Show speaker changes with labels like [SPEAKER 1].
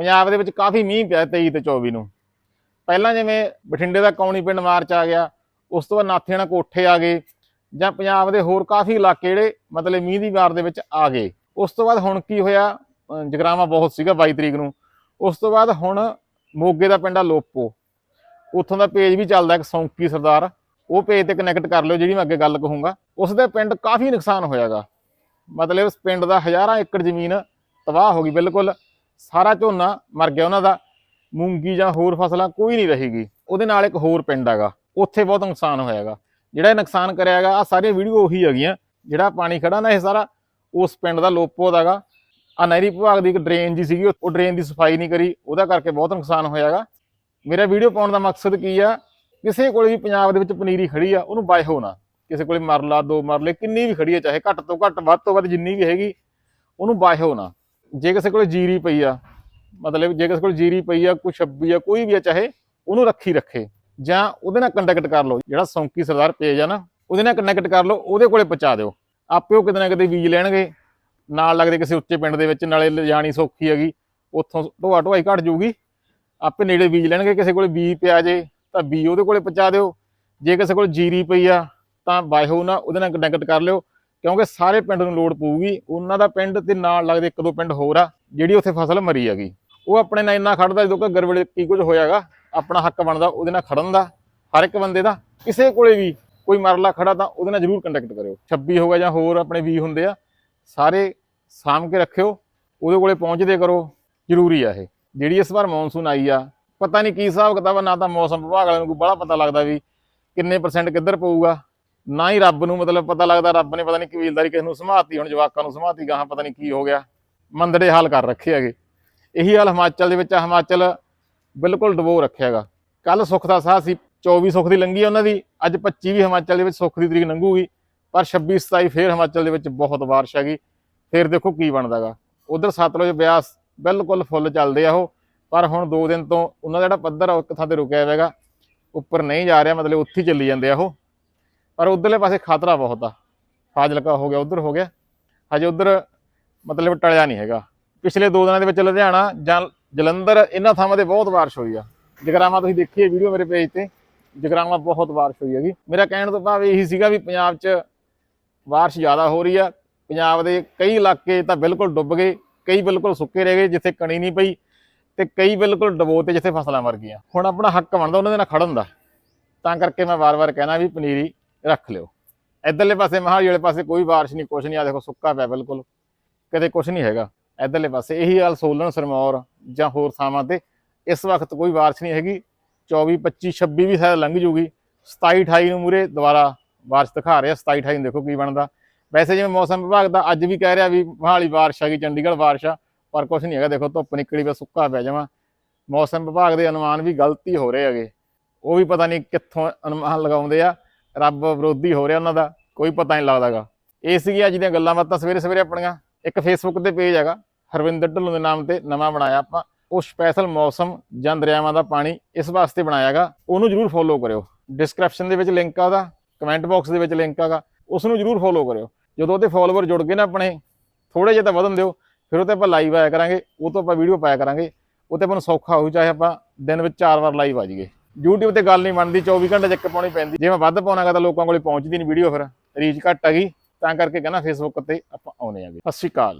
[SPEAKER 1] ਪੰਜਾਬ ਦੇ ਵਿੱਚ ਕਾਫੀ ਮੀਂਹ ਪਿਆ 23 ਤੇ 24 ਨੂੰ। ਪਹਿਲਾਂ ਜਿਵੇਂ ਬਠਿੰਡੇ ਦਾ ਕੌਣੀ ਪਿੰਡ ਮਾਰਚ ਆ ਗਿਆ, ਉਸ ਤੋਂ ਬਾਅਦ ਨਾਥੇਣਾ ਕੋਠੇ ਆ ਗਏ, ਜਾਂ ਪੰਜਾਬ ਦੇ ਹੋਰ ਕਾਫੀ ਇਲਾਕੇ ਜਿਹੜੇ ਮਤਲਬ ਮੀਂਹ ਦੀ ਵਾਰ ਦੇ ਵਿੱਚ ਆ ਗਏ। ਉਸ ਤੋਂ ਬਾਅਦ ਹੁਣ ਕੀ ਹੋਇਆ? ਅਹ ਜਗਰਾਵਾਂ ਬਹੁਤ ਸੀਗਾ 22 ਤਰੀਕ ਨੂੰ। ਉਸ ਤੋਂ ਬਾਅਦ ਹੁਣ ਮੋਗੇ ਦਾ ਪਿੰਡ ਆ ਲੋਪੋ। ਉੱਥੋਂ ਦਾ ਪੇਜ ਵੀ ਚੱਲਦਾ ਇੱਕ ਸੌਂਕੀ ਸਰਦਾਰ। ਉਹ ਪੇਜ ਤੇ ਕਨੈਕਟ ਕਰ ਲਿਓ, ਜਿਹੜੀ ਮੈਂ ਅੱਗੇ ਗੱਲ ਕਹੂੰਗਾ। ਉਸ ਦੇ ਪਿੰਡ ਕਾਫੀ ਨੁਕਸਾਨ ਹੋਇਆਗਾ। ਮਤਲਬ ਉਸ ਪਿੰਡ ਦਾ ਹਜ਼ਾਰਾਂ ਏਕੜ ਜ਼ਮੀਨ ਤਬਾਹ ਹੋ ਗਈ ਬਿਲਕੁਲ। ਸਾਰਾ ਝੋਨਾ ਮਰ ਗਿਆ ਉਹਨਾਂ ਦਾ, ਮੂੰਗੀ ਜਾਂ ਹੋਰ ਫਸਲਾਂ ਕੋਈ ਨਹੀਂ ਰਹੇਗੀ। ਉਹਦੇ ਨਾਲ ਇੱਕ ਹੋਰ ਪਿੰਡ ਹੈਗਾ, ਉੱਥੇ ਬਹੁਤ ਨੁਕਸਾਨ ਹੋਇਆਗਾ। ਜਿਹੜਾ ਇਹ ਨੁਕਸਾਨ ਹੈਗਾ ਆ ਸਾਰੀਆਂ ਵੀਡੀਓ ਉਹੀ ਹੈਗੀਆਂ। ਜਿਹੜਾ ਪਾਣੀ ਖੜਾ ਨਾ ਇਹ ਸਾਰਾ, ਉਸ ਪਿੰਡ ਦਾ ਲੋਪੋ ਦਾਗਾ ਆ ਨਹਿਰੀ ਵਿਭਾਗ ਦੀ ਇੱਕ ਡਰੇਨ ਜੀ ਸੀਗੀ, ਉਹ ਡਰੇਨ ਦੀ ਸਫ਼ਾਈ ਨਹੀਂ ਕਰੀ, ਉਹਦਾ ਕਰਕੇ ਬਹੁਤ ਨੁਕਸਾਨ ਹੋਇਆਗਾ। ਮੇਰਾ ਵੀਡੀਓ ਪਾਉਣ ਦਾ ਮਕਸਦ ਕੀ ਆ? ਕਿਸੇ ਕੋਲ ਵੀ ਪੰਜਾਬ ਦੇ ਵਿੱਚ ਪਨੀਰੀ ਖੜੀ ਆ, ਉਹਨੂੰ ਬਾਏ ਹੋ ਨਾ। ਕਿਸੇ ਕੋਲੇ ਮਰਲਾ, ਦੋ ਮਰਲੇ, ਕਿੰਨੀ ਵੀ ਖੜੀ ਆ, ਚਾਹੇ ਘੱਟ ਤੋਂ ਘੱਟ, ਵੱਧ ਤੋਂ ਵੱਧ ਜਿੰਨੀ ਵੀ ਹੈਗੀ, ਉਹਨੂੰ ਬਾਏ ਹੋ ਨਾ। ਜੇ ਕਿਸੇ ਕੋਲ ਜੀਰੀ ਪਈ ਆ, ਮਤਲਬ ਜੇ ਕਿਸੇ ਕੋਲ ਜੀਰੀ ਪਈ ਆ, ਕੋਈ 26 ਆ, ਕੋਈ ਵੀ ਆ, ਚਾਹੇ ਉਹਨੂੰ ਰੱਖੀ ਰੱਖੇ, ਜਾਂ ਉਹਦੇ ਨਾਲ ਕੰਟੈਕਟ ਕਰ ਲਓ, ਜਿਹੜਾ ਸੌਂਕੀ ਸਰਦਾਰ ਪੇਜ ਆ ਨਾ, ਉਹਦੇ ਨਾਲ ਕੰਟੈਕਟ ਕਰ ਲਓ, ਉਹਦੇ ਕੋਲੇ ਪਹੁੰਚਾ ਦਿਓ। ਆਪੇ ਉਹ ਕਿਤੇ ਨਾ ਕਿਤੇ ਬੀਜ ਲੈਣਗੇ, ਨਾਲ ਲੱਗਦੇ ਕਿਸੇ ਉੱਚੇ ਪਿੰਡ ਦੇ ਵਿੱਚ, ਨਾਲੇ ਲਿਜਾਣੀ ਸੌਖੀ ਹੈਗੀ, ਉੱਥੋਂ ਢੋਆ ਢੋਆਈ ਘਟ ਜਾਊਗੀ। ਆਪੇ ਨੇੜੇ ਬੀਜ ਲੈਣਗੇ, ਕਿਸੇ ਕੋਲੇ ਬੀਜ ਪਿਆ ਜੇ, ਤਾਂ ਬੀ ਉਹਦੇ ਕੋਲੇ ਪਹੁੰਚਾ ਦਿਓ। ਜੇ ਕਿਸੇ ਕੋਲ ਜੀਰੀ ਪਈ ਆ, ਤਾਂ ਬਾਇਓ ਨਾ ਉਹਦੇ ਨਾਲ ਕੰਟੈਕਟ ਕਰ ਲਿਓ। ਕਿਉਂਕਿ ਸਾਰੇ ਪਿੰਡ ਨੂੰ ਲੋੜ ਪਊਗੀ, ਉਹਨਾਂ ਦਾ ਪਿੰਡ ਤੇ ਨਾਲ ਲੱਗਦੇ ਇੱਕ ਦੋ ਪਿੰਡ ਹੋਰ ਆ, ਜਿਹੜੀ ਉੱਥੇ ਫਸਲ ਮਰੀ ਹੈਗੀ। ਉਹ ਆਪਣੇ ਨਾਲ ਇੰਨਾ ਖੜਦਾ ਜਦੋਂ ਘੱਗਰ ਵੇਲੇ ਕੀ ਕੁਝ ਹੋਇਆਗਾ, ਆਪਣਾ ਹੱਕ ਬਣਦਾ ਉਹਦੇ ਨਾਲ ਖੜਨ ਦਾ, ਹਰ ਇੱਕ ਬੰਦੇ ਦਾ। ਕਿਸੇ ਕੋਲੇ ਵੀ ਕੋਈ ਮਰਲਾ ਖੜਾ ਤਾਂ ਉਹਦੇ ਨਾਲ ਜ਼ਰੂਰ ਕੰਟੈਕਟ ਕਰਿਓ। 26 ਹੋਗਾ ਜਾਂ ਹੋਰ ਆਪਣੇ ਵੀ ਹੁੰਦੇ ਆ, ਸਾਰੇ ਸਾਂਭ ਕੇ ਰੱਖਿਓ, ਉਹਦੇ ਕੋਲੇ ਪਹੁੰਚਦੇ ਕਰੋ, ਜ਼ਰੂਰੀ ਆ ਇਹ। ਜਿਹੜੀ ਇਸ ਵਾਰ ਮੌਨਸੂਨ ਆਈ ਆ, ਪਤਾ ਨਹੀਂ ਕੀ ਹਿਸਾਬ ਕਿਤਾਬ ਆ, ਨਾ ਤਾਂ ਮੌਸਮ ਵਿਭਾਗ ਵਾਲਿਆਂ ਨੂੰ ਕੋਈ ਬੜਾ ਪਤਾ ਲੱਗਦਾ ਵੀ ਕਿੰਨੇ ਪਰਸੈਂਟ ਕਿੱਧਰ ਪਊਗਾ। ਨਾ ਹੀ ਰੱਬ ਨੂੰ ਮਤਲਬ ਪਤਾ ਲੱਗਦਾ, ਰੱਬ ਨੇ ਪਤਾ ਨਹੀਂ ਕਬੀਲਦਾਰੀ ਕਿਸ ਨੂੰ ਸਮਾਤੀ, ਹੁਣ ਜਵਾਕਾਂ ਨੂੰ ਸਮਾਤੀ ਗਾਹਾਂ ਪਤਾ ਨਹੀਂ ਕੀ ਹੋ ਗਿਆ। ਮੰਦੜੇ ਹਾਲ ਕਰ ਰੱਖੇ ਹੈਗੇ। ਇਹੀ ਹਾਲ ਹਿਮਾਚਲ ਦੇ ਵਿੱਚ ਆ, ਹਿਮਾਚਲ ਬਿਲਕੁਲ ਡਬੋ ਰੱਖਿਆਗਾ ਕੱਲ ਸੁੱਖ ਦਾ ਸਾਹ ਸੀ 24 ਸੁੱਖ ਦੀ ਲੰਗੀ ਉਹਨਾਂ ਦੀ, ਅੱਜ 25 ਵੀ ਹਿਮਾਚਲ ਦੇ ਵਿੱਚ ਸੁੱਖ ਦੀ ਤਰੀਕ ਲੰਘੂਗੀ, ਪਰ 26 27 ਫੇਰ ਹਿਮਾਚਲ ਦੇ ਵਿੱਚ ਬਹੁਤ ਬਾਰਿਸ਼ ਹੈਗੀ। ਫੇਰ ਦੇਖੋ ਕੀ ਬਣਦਾਗਾ ਉਧਰ ਸਤਲੁਜ ਬਿਆਸ ਬਿਲਕੁਲ ਫੁੱਲ ਚੱਲਦੇ ਆ ਉਹ, ਪਰ ਹੁਣ 2 ਦਿਨ ਤੋਂ ਉਹਨਾਂ ਦਾ ਜਿਹੜਾ ਪੱਧਰ ਆ, ਉਹ ਇੱਕ ਥਾਂ ਤੇ ਰੁਕਿਆ ਹੋਇਆਗਾ ਉੱਪਰ ਨਹੀਂ ਜਾ ਰਿਹਾ, ਮਤਲਬ ਉੱਥੇ ਹੀ ਚੱਲੀ ਜਾਂਦੇ ਆ ਉਹ। ਪਰ ਉਧਰਲੇ ਪਾਸੇ ਖਤਰਾ ਬਹੁਤ ਆ। ਫਾਜ਼ਿਲਕਾ ਹੋ ਗਿਆ, ਉਧਰ ਹੋ ਗਿਆ। ਹਜੇ ਉਧਰ ਮਤਲਬ ਟਲਿਆ ਨਹੀਂ ਹੈਗਾ। ਪਿਛਲੇ ਦੋ ਦਿਨਾਂ ਦੇ ਵਿੱਚ ਲੁਧਿਆਣਾ ਜਾਂ ਜਲੰਧਰ, ਇਹਨਾਂ ਥਾਵਾਂ ਤੇ ਬਹੁਤ ਬਾਰਿਸ਼ ਹੋਈ ਆ। ਜਗਰਾਵਾਂ ਤੁਸੀਂ ਦੇਖੀਏ ਵੀਡੀਓ ਮੇਰੇ ਪੇਜ ਤੇ, ਜਗਰਾਵਾਂ ਬਹੁਤ ਬਾਰਿਸ਼ ਹੋਈ ਹੈਗੀ। ਮੇਰਾ ਕਹਿਣ ਤੋਂ ਭਾਵ ਇਹੀ ਸੀਗਾ ਵੀ ਪੰਜਾਬ 'ਚ ਬਾਰਿਸ਼ ਜ਼ਿਆਦਾ ਹੋ ਰਹੀ ਆ। ਪੰਜਾਬ ਦੇ ਕਈ ਇਲਾਕੇ ਤਾਂ ਬਿਲਕੁਲ ਡੁੱਬ ਗਏ, ਕਈ ਬਿਲਕੁਲ ਸੁੱਕੇ ਰਹਿ ਗਏ, ਜਿੱਥੇ ਕਣੀ ਨਹੀਂ ਪਈ ਤੇ ਕਈ ਬਿਲਕੁਲ ਡਬੋ ਤੇ ਜਿੱਥੇ ਫਸਲਾਂ ਮਰ ਗਈਆਂ। ਹੁਣ ਆਪਣਾ ਹੱਕ ਬਣਦਾ ਉਹਨਾਂ ਦੇ ਨਾਲ ਖੜਨ ਦਾ। ਤਾਂ ਕਰਕੇ ਮੈਂ ਵਾਰ-ਵਾਰ ਕਹਿਣਾ ਵੀ ਪਨੀਰੀ ਰੱਖ ਲਿਓ। ਇਧਰਲੇ ਪਾਸੇ ਮਹਾਲੀ ਵਾਲੇ ਪਾਸੇ ਕੋਈ ਬਾਰਿਸ਼ ਨਹੀਂ, ਕੁਛ ਨਹੀਂ। ਆ ਦੇਖੋ ਸੁੱਕਾ ਪਿਆ ਬਿਲਕੁਲ। ਕਦੇ ਕੁਛ ਨਹੀਂ ਹੈਗਾ। ਇਧਰਲੇ ਪਾਸੇ ਇਹੀ ਹਾਲ ਸੋਲਨ ਸਰਮੌਰ ਜਾਂ ਹੋਰ ਥਾਵਾਂ ਤੇ ਇਸ ਵਕਤ ਕੋਈ ਬਾਰਿਸ਼ ਨਹੀਂ ਹੈਗੀ। 24 25 26 ਵੀ ਸ਼ਾਇਦ ਲੰਘ ਜੂਗੀ। 27 28 ਨੂੰ ਮੂਰੇ ਦੁਬਾਰਾ ਬਾਰਿਸ਼ ਦਿਖਾ ਰਿਹਾ। 27 28 ਨੂੰ ਦੇਖੋ ਕੀ ਬਣਦਾ। ਵੈਸੇ ਜਿਵੇਂ ਮੌਸਮ ਵਿਭਾਗ ਦਾ ਅੱਜ ਵੀ ਕਹਿ ਰਿਹਾ ਵੀ ਮਹਾਲੀ ਬਾਰਿਸ਼ ਆ ਗਈ ਚੰਡੀਗੜ੍ਹ ਬਾਰਿਸ਼ ਆ, ਪਰ ਕੁਛ ਨਹੀਂ ਹੈਗਾ। ਦੇਖੋ ਧੁੱਪ ਨਿਕਲੀ ਪਿਆ ਸੁੱਕਾ ਪਿਆ ਜਮਾ। ਮੌਸਮ ਵਿਭਾਗ ਦੇ ਅਨੁਮਾਨ ਵੀ ਗਲਤੀ ਹੋ ਰਹੇ ਹੈਗੇ। ਉਹ ਵੀ ਪਤਾ ਨਹੀਂ ਕਿੱਥੋਂ ਅਨੁਮਾਨ ਲਗਾਉਂਦੇ ਆ। ਰੱਬ ਵਿਰੋਧੀ ਹੋ ਰਿਹਾ ਉਹਨਾਂ ਦਾ, ਕੋਈ ਪਤਾ ਨਹੀਂ ਲੱਗਦਾਗਾ। ਇਹ ਸੀਗੀ ਅੱਜ ਦੀਆਂ ਗੱਲਾਂ ਬਾਤਾਂ ਸਵੇਰੇ ਸਵੇਰੇ ਆਪਣੀਆਂ। ਇੱਕ ਫੇਸਬੁੱਕ ਤੇ ਪੇਜ ਹੈਗਾ, ਹਰਵਿੰਦਰ ਢਿੱਲੋਂ ਦੇ ਨਾਮ ਤੇ ਨਵਾਂ ਬਣਾਇਆ ਆਪਾਂ। ਉਹ ਸਪੈਸ਼ਲ ਮੌਸਮ ਜਾਂ ਦਰਿਆਵਾਂ ਦਾ ਪਾਣੀ ਇਸ ਵਾਸਤੇ ਬਣਾਇਆਗਾ, ਉਹਨੂੰ ਜਰੂਰ ਫੋਲੋ ਕਰਿਓ। ਡਿਸਕ੍ਰਿਪਸ਼ਨ ਦੇ ਵਿੱਚ ਲਿੰਕ ਆ ਉਹਦਾ ਕਮੈਂਟ ਬਾਕਸ ਦੇ ਵਿੱਚ ਲਿੰਕ ਆਗਾ ਉਸ ਨੂੰ ਜਰੂਰ ਫੋਲੋ ਕਰਿਓ। ਜਦੋਂ ਉਹਦੇ ਫੋਲੋਵਰ ਜੁੜ ਗਏ ਨਾ ਆਪਣੇ ਥੋੜੇ ਜਿਹਾ ਤਾਂ ਵਧਣ ਦਿਓ, ਫਿਰ ਉਹ ਤੇ ਆਪਾਂ ਲਾਈਵ ਆਇਆ ਕਰਾਂਗੇ, ਉਹ ਤੋਂ ਆਪਾਂ ਵੀਡੀਓ ਪਾਇਆ ਕਰਾਂਗੇ, ਉਹ ਤੇ ਆਪਾਂ ਨੂੰ ਸੌਖਾ ਹੋਊ, ਚਾਹੇ ਆਪਾਂ ਦਿਨ ਵਿੱਚ ਚਾਰ ਵਾਰ ਲਾਈਵ ਆ ਜਾਈਏ। YouTube ਤੇ ਗੱਲ ਨਹੀਂ ਬਣਦੀ 24 ਘੰਟੇ ਚੱਕ ਪਾਉਣੀ ਪੈਂਦੀ। ਜੇ ਮੈਂ ਵੱਧ ਪਾਉਣਾਗਾ ਤਾਂ ਲੋਕਾਂ ਕੋਲੇ ਪਹੁੰਚਦੀ ਨਹੀਂ ਵੀਡੀਓ ਫਿਰ। ਰੀਚ ਘੱਟ ਹੈਗੀ। ਤਾਂ ਕਰਕੇ ਕਹਿੰਦਾ ਫੇਸਬੁੱਕ ਤੇ ਆਪਾਂ ਆਉਨੇ ਆਗੇ। ਸਤਿ ਸ਼੍ਰੀ ਅਕਾਲ।